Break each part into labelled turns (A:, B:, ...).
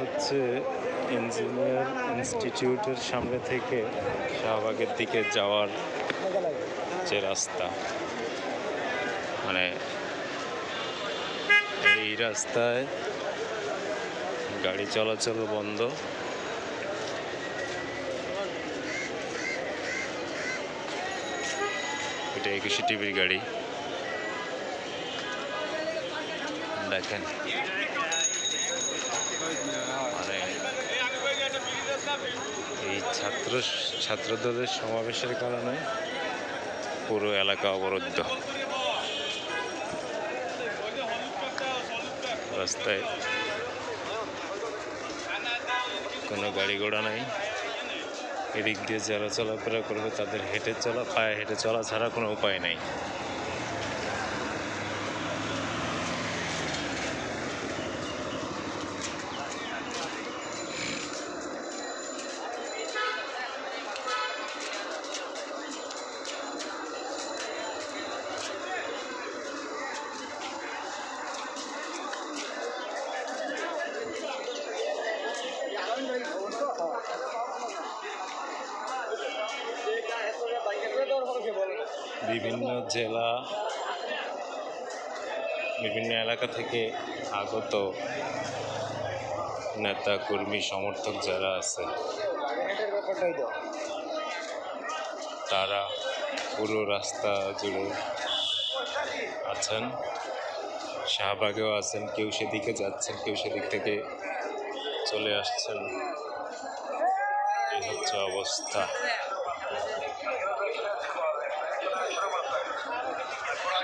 A: হচ্ছে ইঞ্জিনিয়ার ইনস্টিটিউটের সামনে থেকে শাহবাগের দিকে যাওয়ার যে রাস্তা। মানে এই রাস্তায় গাড়ি চলাচল বন্ধ। এটা একুশে টিভির গাড়ি। দেখেন মানে এই ছাত্র ছাত্রদলের সমাবেশের কারণে পুরো এলাকা অবরুদ্ধ। রাস্তায় কোনো গাড়ি ঘোড়া নাই। এদিক দিয়ে যারা চলাফেরা করবে তাদের হেঁটে চলা, পায়ে হেঁটে চলা ছাড়া কোনো উপায় নেই। বিভিন্ন জেলা, বিভিন্ন এলাকা থেকে আগত নেতা, কর্মী, সমর্থক যারা আছে, তারা পুরো রাস্তা জুড়ে আছেন, শাহবাগেও আছেন, কেউ সেদিকে যাচ্ছেন, কেউ সেদিক থেকে চলে আসছেন। এই হচ্ছে অবস্থা।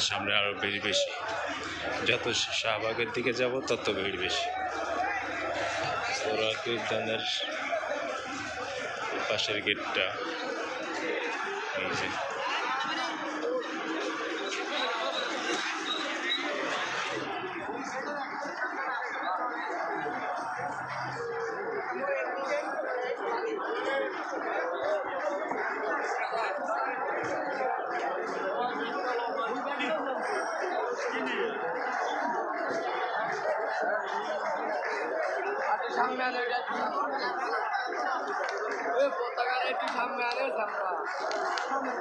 A: সামনে আরও ভিড় বেশি। যত শাহবাগের দিকে যাব, তত ভিড় বেশি। উদ্যানের পাশের গেটটা এই যে।
B: সামনে আনে এটা সামনে পতাকার একটু সামনে সামনে